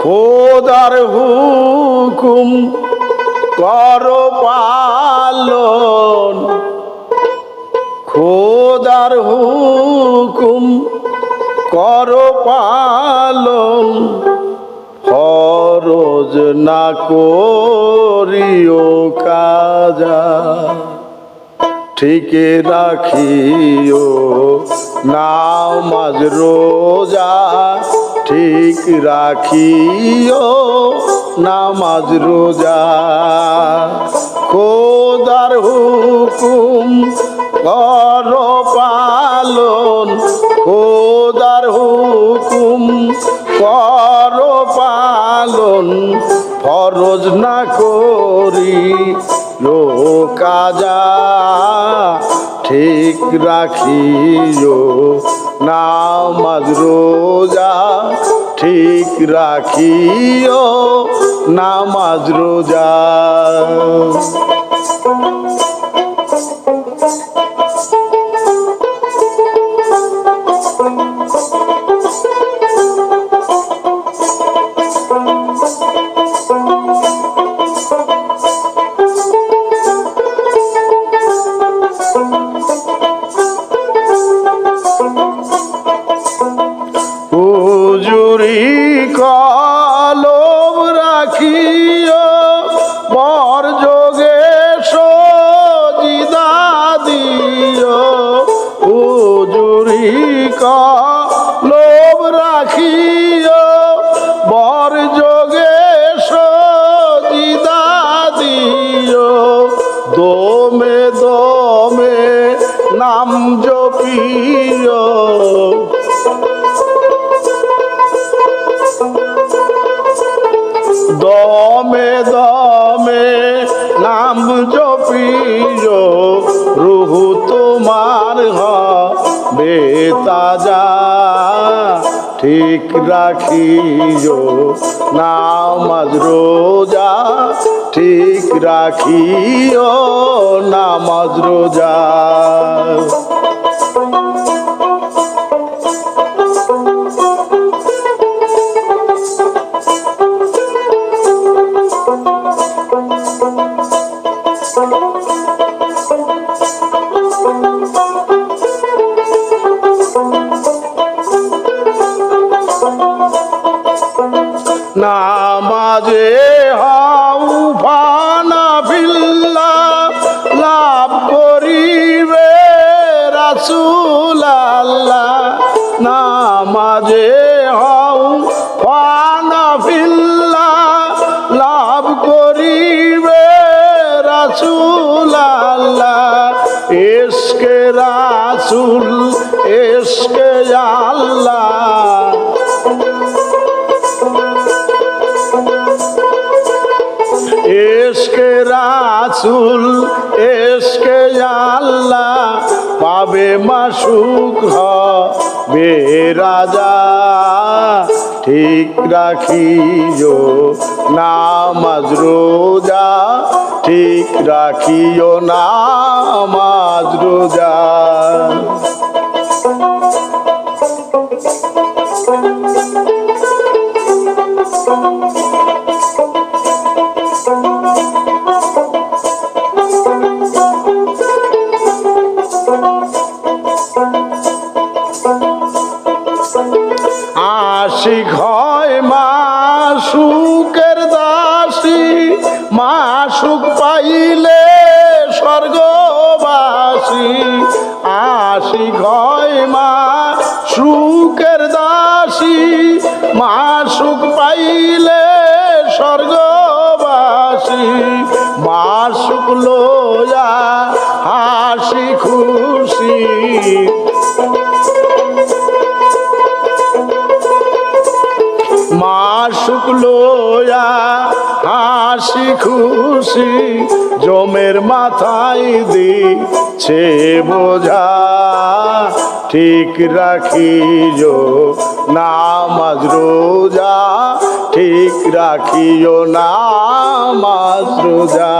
খোদার হুকুম কর পালন। খোদার হুকুম কর পালন। ফরজ না করিও কাজা ঠিকে রাখিও। নামাজ, রোজা ঠিক রাখিও। নামাজ, রোজা খোদার হুকুম কর ফরজ না করি কাজা ঠিক রাখিও নামাজ রোজা ঠিক রাখিও নামাজ রোজা। দমে দমে নাম জপিও। দমে দমে নাম জপিও। রুহু তোমার হবে তাজা, ঠিক রাখিও। নামাজ, রোজা ঠিক রাখিও। নামাজ রোজা। এসকে রাসুল, এসকে আল্লাহ। এসকে রাসুল, এসকে আল্লাহ। পাবে মাসুক হবে রাজা। ঠিক রাখিও নামাজ রোজা। ঠিক রাখিও নামাজ রোজা হাসি খুশি। মা শুক্লোয়া হাসি খুশি, জমের মাথায় দিছে বোঝা। ঠিক রাখিও নামাজ রোজা, ঠিক রাখিও নামাজ রোজা।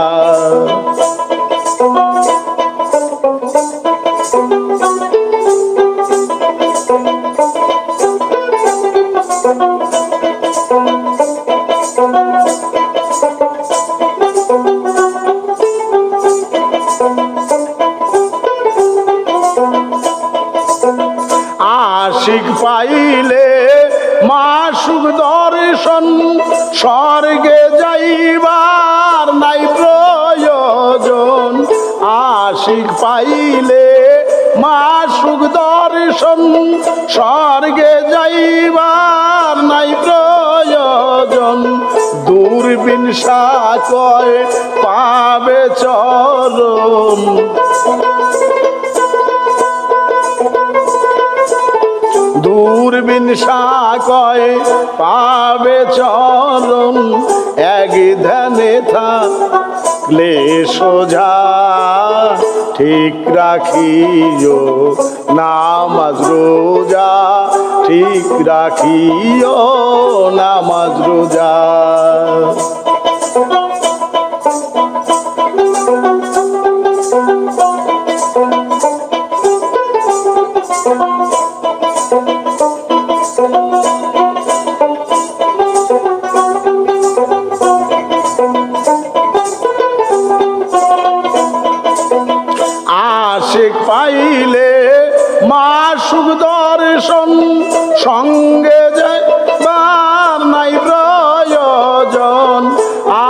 পাইলে মাসুক দর্শন স্বর্গে যাইবার নাই প্রয়োজন। আশিক পাইলে মাসুক দর্শন স্বর্গে যাইবার নাই প্রয়োজন। দূরবীন সাকয় পাবে চরণ। দূরবীন সাকয় পাবে চরণ, এক ধ্যানে থাকলে সোজা ঠিক রাখিও, নামাজ রোজা ঠিক রাখিও, নামাজ রোজা। আশিক পাইলে মাসুক দর্শন সঙ্গে যাইবার নাই প্রয়োজন।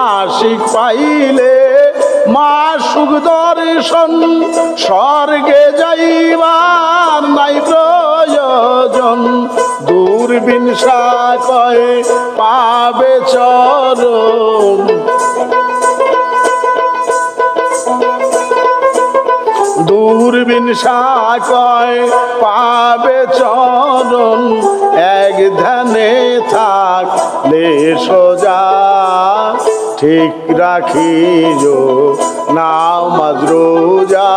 আশিক পাইলে মাসুক দর্শন স্বর্গে যাইবার নাই প্রয়োজন। দূরবীন সাকয় পাবে চরণ। দূরবীন সাকয় পাবে চরণ, এক ধ্যানে থাকলে সোজা, ঠিক রাখিও নামাজ রোজা,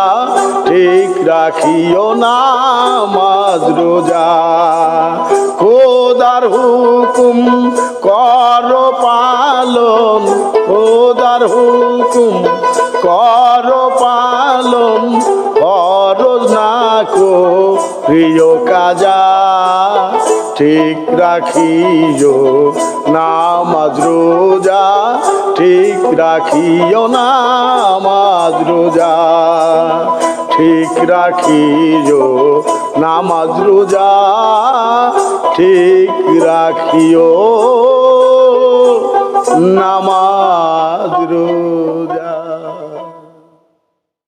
ঠিক রাখিও নামাজ রোজা। খোদার হুকুম খরচ না কো প্রিয় কাজা, ঠিক রাখিও নামাজ রোজা, ঠিক রাখিও নামাজ রোজা, ঠিক রাখিও নামাজ রোজা, ঠিক রাখিও নামাজ রোজা।